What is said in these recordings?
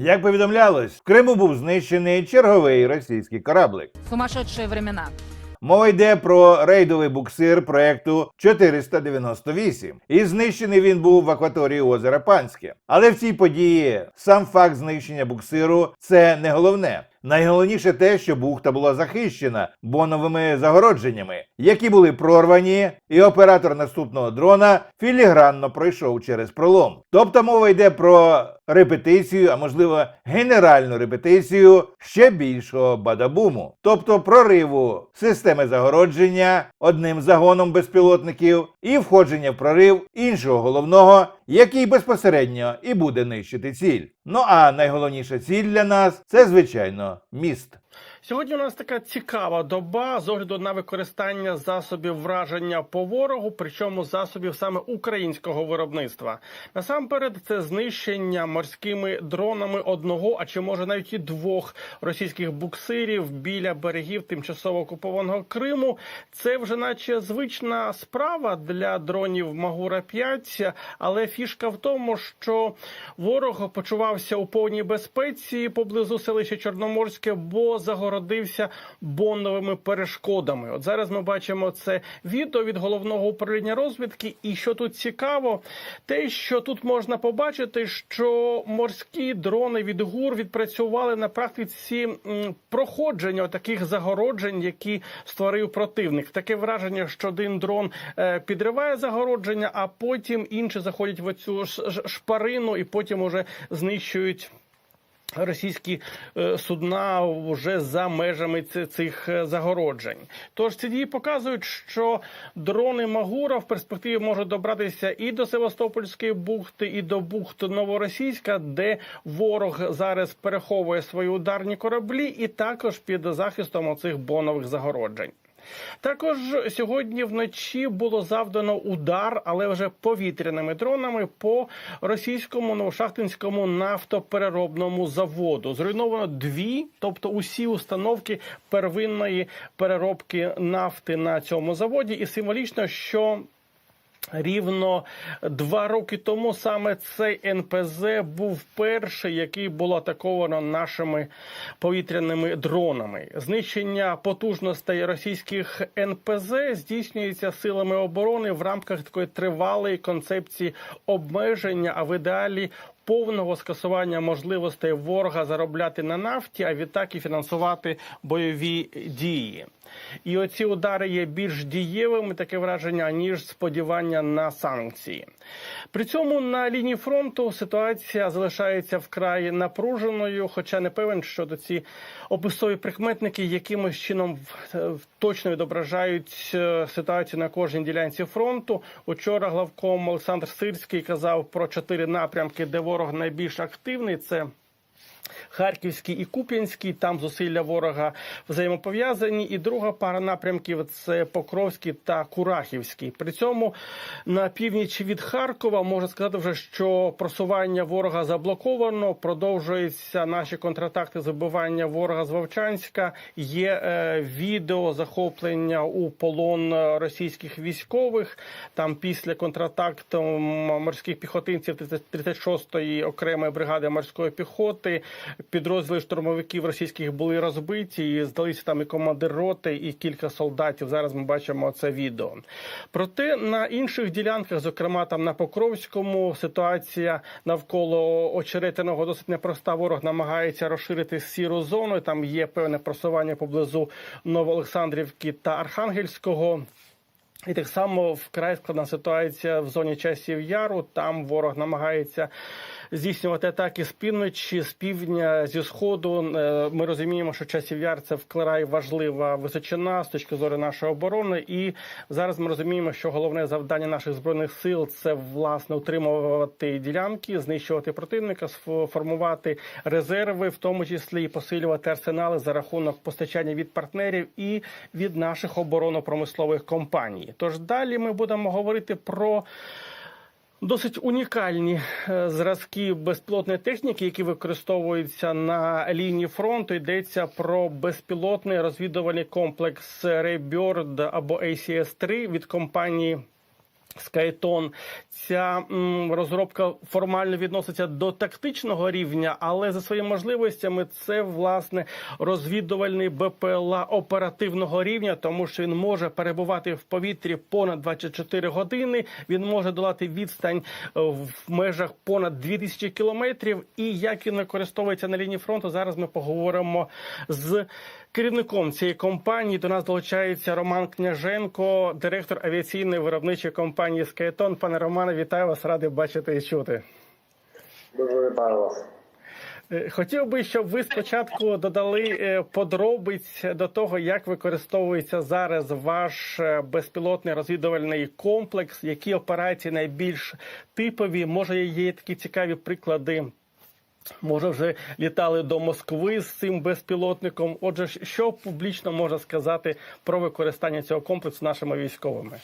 Як повідомлялось, в Криму був знищений черговий російський кораблик. Сумасшедшие времена. Мова йде про рейдовий буксир проекту 498. І знищений він був в акваторії озера Панське. Але в цій події сам факт знищення буксиру це не головне. Найголовніше те, що бухта була захищена боновими загородженнями, які були прорвані, і оператор наступного дрона філігранно пройшов через пролом. Тобто мова йде про репетицію, а можливо генеральну репетицію ще більшого бадабуму, тобто прориву системи загородження одним загоном безпілотників і входження в прорив іншого головного, який безпосередньо і буде нищити ціль. Ну а найголовніша ціль для нас це звичайно міст. Сьогодні у нас така цікава доба з огляду на використання засобів враження по ворогу, причому засобів саме українського виробництва. Насамперед, це знищення морськими дронами одного, а чи може навіть і двох російських буксирів біля берегів тимчасово окупованого Криму. Це вже наче звична справа для дронів Магура 5 але фішка в тому, що ворог почувався у повній безпеці поблизу селища Чорноморське, бо загородився боновими перешкодами. От зараз ми бачимо це відео від головного управління розвідки. І що тут цікаво, те, що тут можна побачити, що морські дрони від ГУР відпрацювали на практиці проходження таких загороджень, які створив противник. Таке враження, що один дрон е, підриває загородження, а потім інші заходять в цю шпарину і потім уже знищують. Російські е, судна вже за межами цих е, загороджень. Тож ці дії показують, що дрони Магура в перспективі можуть добратися і до Севастопольської бухти, і до бухти Новоросійська, де ворог зараз переховує свої ударні кораблі, і також під захистом оцих бонових загороджень. Також сьогодні вночі було завдано удар, але вже повітряними дронами по російському новошахтинському нафтопереробному заводу. Зруйновано дві, тобто усі установки первинної переробки нафти на цьому заводі, і символічно, що Рівно два роки тому саме цей НПЗ був перший, який було атаковано нашими повітряними дронами. Знищення потужностей російських НПЗ здійснюється силами оборони в рамках такої тривалої концепції обмеження, а в ідеалі повного скасування можливостей ворога заробляти на нафті, а відтак і фінансувати бойові дії. І оці удари є більш дієвими, таке враження, ніж сподівання на санкції. При цьому на лінії фронту ситуація залишається вкрай напруженою, хоча не певен, що ці описові прикметники якимось чином точно відображають е, ситуацію на кожній ділянці фронту. Учора главком Олександр Сирський казав про чотири напрямки, де ворог найбільш активний. Це Харківський і Куп'янський, там зусилля ворога взаємопов'язані. І друга пара напрямків це Покровський та Курахівський. При цьому на північ від Харкова можна сказати вже, що просування ворога заблоковано. Продовжуються наші контратакти забивання ворога з Вовчанська. Є е, відео захоплення у полон російських військових. Там після контратакту морських піхотинців 36-ї окремої бригади морської піхоти. Підрозділи штурмовиків російських були розбиті, і здалися там і командир роти, і кілька солдатів. Зараз ми бачимо це відео. Проте на інших ділянках, зокрема там на Покровському, ситуація навколо очеретиного досить непроста. Ворог намагається розширити сіру зону. Там є певне просування поблизу Новоолександрівки та Архангельського. І так само вкрай складна ситуація в зоні часів яру. Там ворог намагається здійснювати атаки з півночі, з півдня, зі сходу. Е, Ми розуміємо, що часів яр це вкрай важлива височина з точки зору нашої оборони. І зараз ми розуміємо, що головне завдання наших збройних сил це власне утримувати ділянки, знищувати противника, сфо- формувати резерви, в тому числі і посилювати арсенали за рахунок постачання від партнерів і від наших оборонно-промислових компаній. Тож далі ми будемо говорити про. Досить унікальні е, зразки безпілотної техніки, які використовуються на лінії фронту. Йдеться про безпілотний розвідувальний комплекс Raybird або ACS-3 від компанії Скайтон. Ця м, розробка формально відноситься до тактичного рівня, але за своїми можливостями це власне розвідувальний БПЛА оперативного рівня, тому що він може перебувати в повітрі понад 24 години. Він може долати відстань е, в межах понад 2000 кілометрів. І як він використовується на лінії фронту, зараз ми поговоримо з керівником цієї компанії. До нас долучається Роман Княженко, директор авіаційної виробничої компанії Скайтон. Пане Романе, вітаю вас, радий бачити і чути. Дуже вітаю вас. Е, Хотів би, щоб ви спочатку додали е, подробиць до того, як використовується зараз ваш е, безпілотний розвідувальний комплекс, які операції найбільш типові. Може, є такі цікаві приклади. Може, вже літали до Москви з цим безпілотником. Отже, що публічно можна сказати про використання цього комплексу нашими військовими?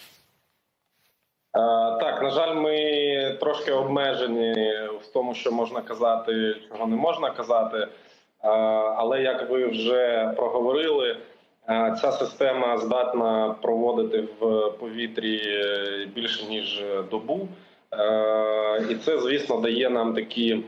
Е, Так, на жаль, ми трошки обмежені в тому, що можна казати, чого не можна казати. Е, Але як ви вже проговорили, е, ця система здатна проводити в повітрі більше ніж добу. І це, звісно, дає нам такі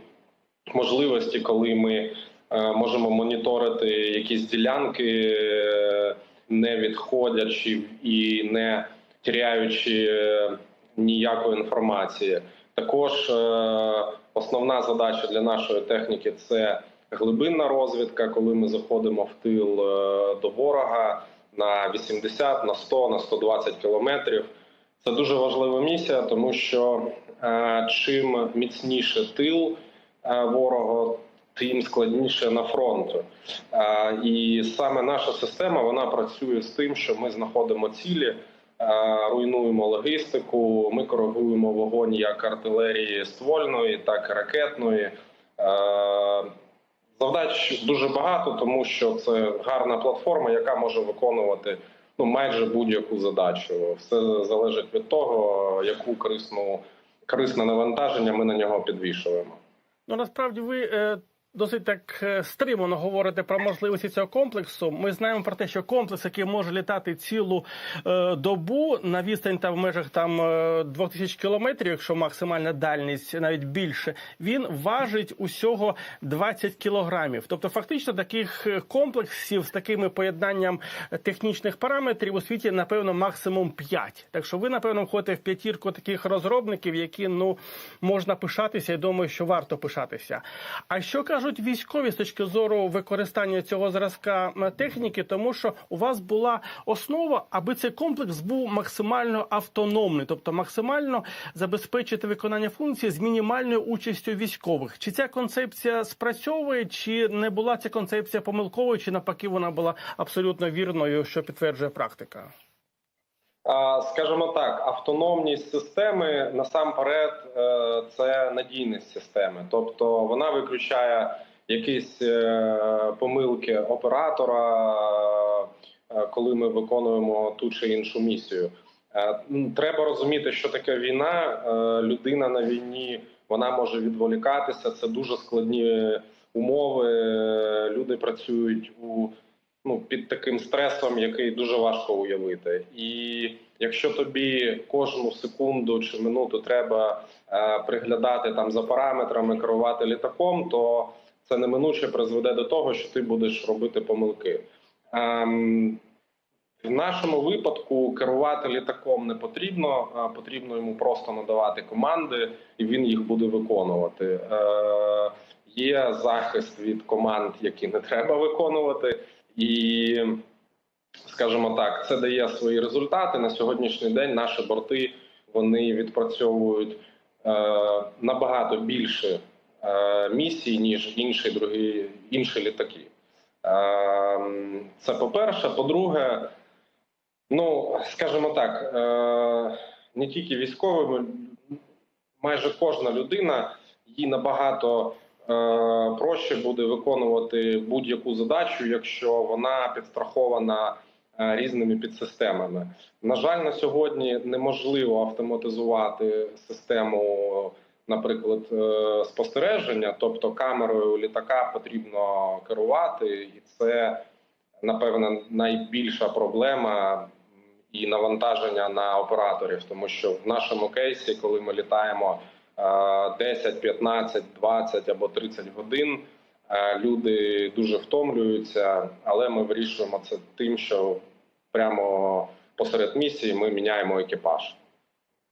можливості, коли ми е, можемо моніторити якісь ділянки, е, не відходячи і не теряючи е, ніякої інформації. Також основна задача для нашої техніки це глибинна розвідка, коли ми заходимо в тил до ворога на 80, на 100, на 120 кілометрів. Це дуже важлива місія, тому що чим міцніше тил ворога, тим складніше на фронту. Е, І саме наша система вона працює з тим, що ми знаходимо цілі, е, руйнуємо логістику. Ми коригуємо вогонь як артилерії ствольної, так і ракетної. Е, Завдач дуже багато, тому що це гарна платформа, яка може виконувати ну майже будь-яку задачу. Все залежить від того, яку корисну корисне навантаження ми на нього підвішуємо. Ну насправді ви е, досить так е, стримано говорите про можливості цього комплексу. Ми знаємо про те, що комплекс, який може літати цілу е, добу на відстань та в межах там е, 2000 кілометрів, якщо максимальна дальність навіть більше, він важить усього 20 кілограмів. Тобто, фактично, таких е, комплексів з такими поєднанням технічних параметрів у світі напевно максимум 5. Так що ви напевно входите в п'ятірку таких розробників, які ну можна пишатися, і думаю, що варто пишатися. А що кажуть військові з точки зору використання цього зразка техніки, тому що у вас була основа, аби цей комплекс був максимально автономний, тобто максимально забезпечити виконання функцій з мінімальною участю військових. Чи ця концепція спрацьовує, чи не була ця концепція помилковою, чи навпаки вона була абсолютно вірною, що підтверджує практика? Скажімо так, автономність системи насамперед е, це надійність системи, тобто вона виключає якісь е, помилки оператора, е, коли ми виконуємо ту чи іншу місію. Треба розуміти, що таке війна. Людина на війні вона може відволікатися. Це дуже складні умови. Люди працюють у ну під таким стресом, який дуже важко уявити. І якщо тобі кожну секунду чи минуту треба е, приглядати там за параметрами, керувати літаком, то це неминуче призведе до того, що ти будеш робити помилки. Ем, в нашому випадку керувати літаком не потрібно, потрібно йому просто надавати команди, і він їх буде виконувати. Е, є захист від команд, які не треба виконувати, і скажімо так, це дає свої результати. На сьогоднішній день наші борти вони відпрацьовують е, набагато більше е, місій, ніж інші другі інші літаки. Е, це по-перше. По-друге, ну скажімо так, е, не тільки військовими, майже кожна людина їй набагато проще буде виконувати будь-яку задачу, якщо вона підстрахована е, різними підсистемами. На жаль, на сьогодні неможливо автоматизувати систему, наприклад, е, спостереження, тобто камерою літака потрібно керувати, і це напевно найбільша проблема. і навантаження на операторів, тому що в нашому кейсі, коли ми літаємо е, 10, 15, 20 або 30 годин, люди дуже втомлюються, але ми вирішуємо це тим, що прямо посеред місії ми міняємо екіпаж.